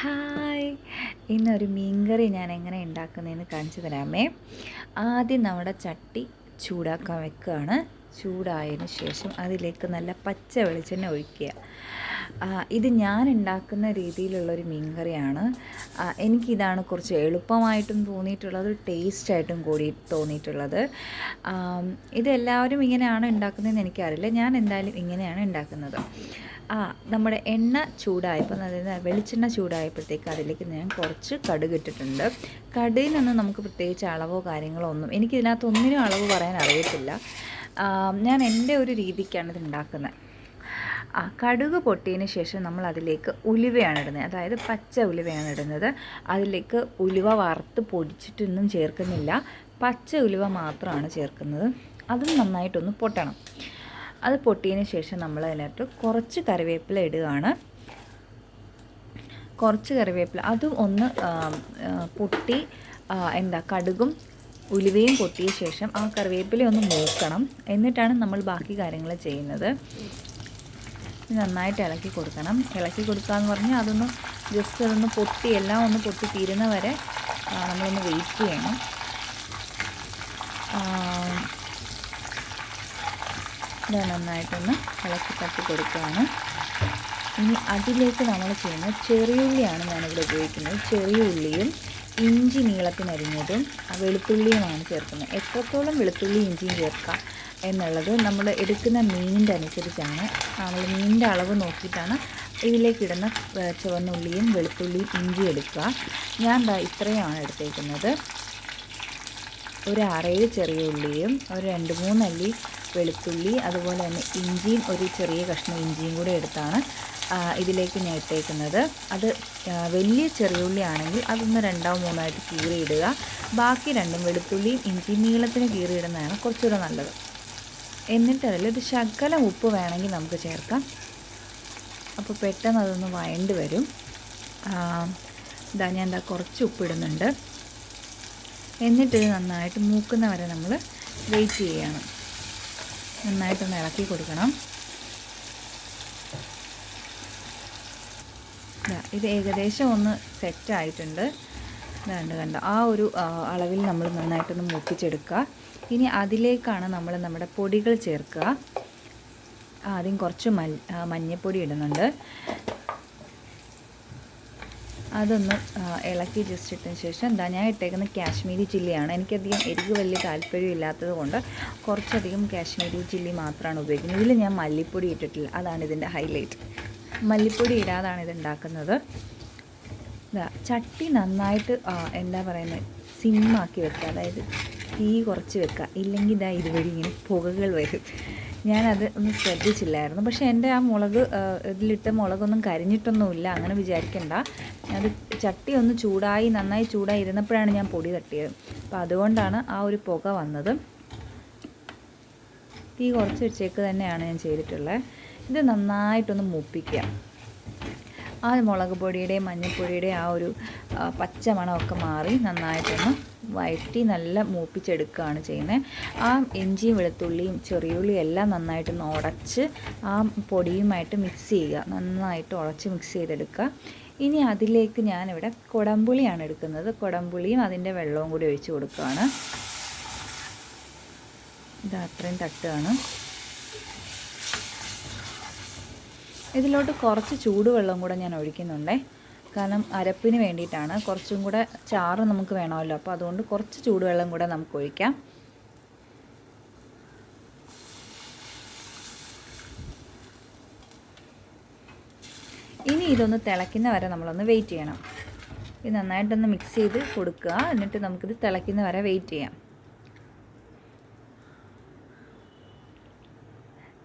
Hi. ഇന്നൊരു മീൻകറി ഞാൻ എങ്ങനെ ഉണ്ടാക്കുന്നതെന്ന് കാണിച്ചു തരാമേ. ആദ്യം നമ്മുടെ ചട്ടി ചൂടാക്കാൻ വെക്കുകയാണ്. ചൂടായതിന് ശേഷം അതിലേക്ക് നല്ല പച്ച വെളിച്ചെണ്ണ ഒഴിക്കുക. ഇത് ഞാൻ ഉണ്ടാക്കുന്ന രീതിയിലുള്ളൊരു മീൻകറിയാണ്. കറിയാണ് എനിക്കിതാണ് കുറച്ച് എളുപ്പമായിട്ടും തോന്നിയിട്ടുള്ളത് ടേസ്റ്റായിട്ടും കൂടി തോന്നിയിട്ടുള്ളത്. ഇതെല്ലാവരും ഇങ്ങനെയാണ് ഉണ്ടാക്കുന്നതെന്ന് എനിക്കറിയില്ല. ഞാൻ എന്തായാലും ഇങ്ങനെയാണ് ഉണ്ടാക്കുന്നത്. ആ നമ്മുടെ എണ്ണ ചൂടായപ്പോൾ അതായത് വെളിച്ചെണ്ണ ചൂടായപ്പോഴത്തേക്ക് അതിലേക്ക് ഞാൻ കുറച്ച് കടുക് ഇട്ടിട്ടുണ്ട്. കടുകിനൊന്നും നമുക്ക് പ്രത്യേകിച്ച് അളവോ കാര്യങ്ങളോ ഒന്നും എനിക്കിതിനകത്ത് ഒന്നിനും അളവ് പറയാൻ അറിയത്തില്ല. ഞാൻ എന്റെ ഒരു രീതിക്കാണ് ഇത് ഉണ്ടാക്കുന്നത് ആ കടുക് പൊട്ടിയതിന് ശേഷം നമ്മൾ അതിലേക്ക് ഉലുവയാണ് ഇടുന്നത്. അതായത് പച്ച ഉലുവയാണ് ഇടുന്നത്. അതിലേക്ക് ഉലുവ വറുത്ത് പൊടിച്ചിട്ടൊന്നും ചേർക്കുന്നില്ല. പച്ച ഉലുവ മാത്രമാണ് ചേർക്കുന്നത്. അതും നന്നായിട്ടൊന്ന് പൊട്ടണം. അത് പൊട്ടിയതിന് ശേഷം നമ്മൾ അതിനകത്ത് കുറച്ച് കറിവേപ്പില ഇടുകയാണ്. കുറച്ച് കറിവേപ്പില അതും ഒന്ന് പൊട്ടി എന്താ കടുകും ഉലുവയും പൊട്ടിയ ശേഷം ആ കറിവേപ്പില മൂക്കണം. എന്നിട്ടാണ് നമ്മൾ ബാക്കി കാര്യങ്ങൾ ചെയ്യുന്നത്. നന്നായിട്ട് ഇളക്കി കൊടുക്കണം. ഇളക്കി കൊടുക്കുക എന്ന് പറഞ്ഞാൽ അതൊന്ന് ജസ്റ്റ് അതൊന്ന് പൊട്ടി എല്ലാം ഒന്ന് പൊട്ടി തീരുന്ന വരെ നമ്മളൊന്ന് വെയിറ്റ് ചെയ്യണം. ഇത് നന്നായിട്ടൊന്ന് ഇളക്കി തട്ടി കൊടുക്കുകയാണ്. ഇനി അതിലേക്ക് നമ്മൾ ചെയ്യുന്നത് ചെറിയുള്ളിയാണ് ഞാനിവിടെ ഉപയോഗിക്കുന്നത്. ചെറിയ ഉള്ളിയും ഇഞ്ചി നീളത്തിനരിഞ്ഞതും വെളുത്തുള്ളിയുമാണ് ചേർക്കുന്നത്. എത്രത്തോളം വെളുത്തുള്ളി ഇഞ്ചിയും ചേർക്കാം എന്നുള്ളത് നമ്മൾ എടുക്കുന്ന മീനിന്റെ അനുസരിച്ചാണ്. നമ്മൾ മീനിന്റെ അളവ് നോക്കിയിട്ടാണ് ഇതിലേക്ക് ഇടുന്ന ഏ, ചുവന്നുള്ളിയും വെളുത്തുള്ളിയും ഇഞ്ചി എടുക്കുക. ഞാൻ ഇത്രയാണ് എടുത്തേക്കുന്നത്. ഒരു ആറേഴ് ചെറിയ ഉള്ളിയും ഒരു രണ്ട് മൂന്നല്ലി വെളുത്തുള്ളി അതുപോലെ തന്നെ ഇഞ്ചിയും ഒരു ചെറിയ കഷ്ണം ഇഞ്ചിയും കൂടെ എടുത്താണ് ഇതിലേക്ക് ഞാൻ ഇട്ടേക്കുന്നത്. അത് വലിയ ചെറിയ ഉള്ളി ആണെങ്കിൽ അതൊന്ന് രണ്ടോ മൂന്നായിട്ട് കീറിയിടുക. ബാക്കി രണ്ടും വെളുത്തുള്ളിയും ഇഞ്ചി നീളത്തിന് കീറിയിടുന്നതാണ് കുറച്ചുകൂടെ നല്ലത്. എന്നിട്ട് അതിൽ ഒരു ശകലം ഉപ്പ് വേണമെങ്കിൽ നമുക്ക് ചേർക്കാം. അപ്പോൾ പെട്ടെന്ന് അതൊന്ന് വയണ്ട് വരും. ഇതാ ഞാൻ എന്താ കുറച്ച് ഉപ്പിടുന്നുണ്ട് എന്നിട്ട് ഇത് നന്നായിട്ട് മൂക്കുന്ന വരെ നമ്മൾ വെയിറ്റ് ചെയ്യണം. നന്നായിട്ടൊന്ന് ഇളക്കി കൊടുക്കണം. ഇത് ഏകദേശം ഒന്ന് സെറ്റ് ആയിട്ടുണ്ട്. വേണ്ട കണ്ടോ? ആ ഒരു അളവിൽ നമ്മൾ നന്നായിട്ടൊന്ന് മൂപ്പിച്ചെടുക്കുക. ഇനി അതിലേക്കാണ് നമ്മൾ നമ്മുടെ പൊടികൾ ചേർക്കുക. ആദ്യം കുറച്ച് മൽ മഞ്ഞപ്പൊടി ഇടുന്നുണ്ട്. അതൊന്ന് ഇളക്കി ജസ്റ്റ് ഇട്ടതിന് ശേഷം എന്താ ഞാൻ ഇട്ടേക്കുന്ന കാശ്മീരി ചില്ലിയാണ്. എനിക്കധികം എരിവ് വലിയ താല്പര്യം ഇല്ലാത്തത് കൊണ്ട് കുറച്ചധികം കാശ്മീരി ചില്ലി മാത്രമാണ് ഉപയോഗിക്കുന്നത്. ഇതിൽ ഞാൻ മല്ലിപ്പൊടി ഇട്ടിട്ടില്ല. അതാണ് ഇതിന്റെ ഹൈലൈറ്റ് മല്ലിപ്പൊടി ഇടാതാണ് ഇത് ഉണ്ടാക്കുന്നത് ചട്ടി നന്നായിട്ട് എന്താ പറയുന്നത് സിമ്മാക്കി വെക്കുക. അതായത് തീ കുറച്ച് വെക്കുക. ഇല്ലെങ്കിൽ ഇതാ ഇതുവഴി ഇങ്ങനെ പുകകൾ വരും. ഞാനത് ഒന്ന് ശ്രദ്ധിച്ചില്ലായിരുന്നു. പക്ഷേ എന്റെ ആ മുളക് ഇതിലിട്ട മുളകൊന്നും കരിഞ്ഞിട്ടൊന്നുമില്ല. അങ്ങനെ വിചാരിക്കണ്ട. അത് ചട്ടി ഒന്ന് ചൂടായി നന്നായി ചൂടായി ഇരുന്നപ്പോഴാണ് ഞാൻ പൊടി തട്ടിയത്. അപ്പോൾ അതുകൊണ്ടാണ് ആ ഒരു പുക വന്നത്. തീ കുറച്ച് വെച്ചേക്ക് തന്നെയാണ് ഞാൻ ചെയ്തിട്ടുള്ളത് ഇത് നന്നായിട്ടൊന്ന് മൂപ്പിക്കുക. ആ മുളക് പൊടിയുടെയും മഞ്ഞൾപ്പൊടിയുടെയും ആ ഒരു പച്ച മണമൊക്കെ മാറി നന്നായിട്ടൊന്ന് വഴറ്റി നല്ല മൂപ്പിച്ചെടുക്കുകയാണ് ചെയ്യുന്നത് ആ ഇഞ്ചിയും വെളുത്തുള്ളിയും ചെറിയുള്ളിയും എല്ലാം നന്നായിട്ടൊന്ന് ഉടച്ച് ആ പൊടിയുമായിട്ട് മിക്സ് ചെയ്യുക. നന്നായിട്ട് ഉടച്ച് മിക്സ് ചെയ്തെടുക്കുക. ഇനി അതിലേക്ക് ഞാനിവിടെ കുടംപുളിയാണ് എടുക്കുന്നത്. കുടംപുളിയും അതിന്റെ വെള്ളവും കൂടി ഒഴിച്ച് കൊടുക്കുകയാണ്. ഇത് അത്രയും തട്ടുകയാണ് ഇതിലോട്ട് കുറച്ച് ചൂടുവെള്ളം കൂടെ ഞാൻ ഒഴിക്കുന്നുണ്ടേ. കാരണം അരപ്പിന് വേണ്ടിയിട്ടാണ്. കുറച്ചും കൂടെ ചാറ് നമുക്ക് വേണമല്ലോ. അപ്പോൾ അതുകൊണ്ട് കുറച്ച് ചൂടുവെള്ളം കൂടെ നമുക്ക് ഒഴിക്കാം. ഇനി ഇതൊന്ന് തിളയ്ക്കുന്ന വരെ നമ്മളൊന്ന് വെയിറ്റ് ചെയ്യണം. ഇത് നന്നായിട്ടൊന്ന് മിക്സ് ചെയ്ത് കൊടുക്കുക. എന്നിട്ട് നമുക്കിത് തിളയ്ക്കുന്ന വരെ വെയിറ്റ് ചെയ്യാം.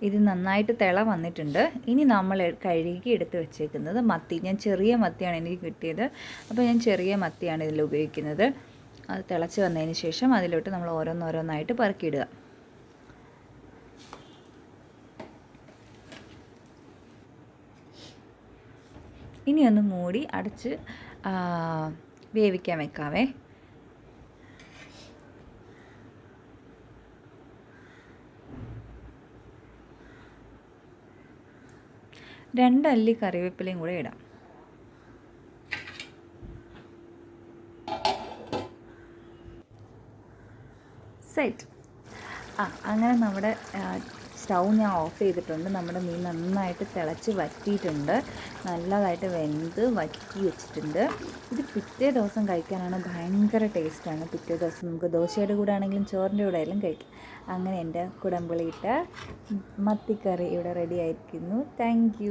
ഇത് നന്നായിട്ട് തിള വന്നിട്ടുണ്ട്. ഇനി നമ്മൾ കഴുകി എടുത്ത് വെച്ചേക്കുന്നത് മത്തി. ഞാൻ ചെറിയ മത്തിയാണ് എനിക്ക് കിട്ടിയത്. അപ്പോൾ ഞാൻ ചെറിയ മത്തിയാണ് ഇതിൽ ഉപയോഗിക്കുന്നത്. അത് തിളച്ച് വന്നതിന് ശേഷം അതിലോട്ട് നമ്മൾ ഓരോന്നോരോന്നായിട്ട് പറക്കിയിടുക. ഇനി ഒന്ന് മൂടി അടച്ച് വേവിക്കാൻ വെക്കാവേ. രണ്ടല്ലി കറിവേപ്പിലയും കൂടെ ഇടാം. സെറ്റ്. ആ അങ്ങനെ നമ്മുടെ സ്റ്റൗ ഞാൻ ഓഫ് ചെയ്തിട്ടുണ്ട്. നമ്മുടെ മീൻ നന്നായിട്ട് തിളച്ച് വറ്റിയിട്ടുണ്ട്. നല്ലതായിട്ട് വെന്ത് വറ്റി വെച്ചിട്ടുണ്ട്. ഇത് പിറ്റേ ദിവസം കഴിക്കാനാണ് ഭയങ്കര ടേസ്റ്റാണ്. പിറ്റേ ദിവസം നമുക്ക് ദോശയുടെ കൂടെ ആണെങ്കിലും ചോറിന്റെ കൂടെ ആയാലും കഴിക്കാം. അങ്ങനെ എന്റെ കുടമ്പിളിയിട്ട മത്തിക്കറി ഇവിടെ റെഡി ആയിരിക്കുന്നു. താങ്ക്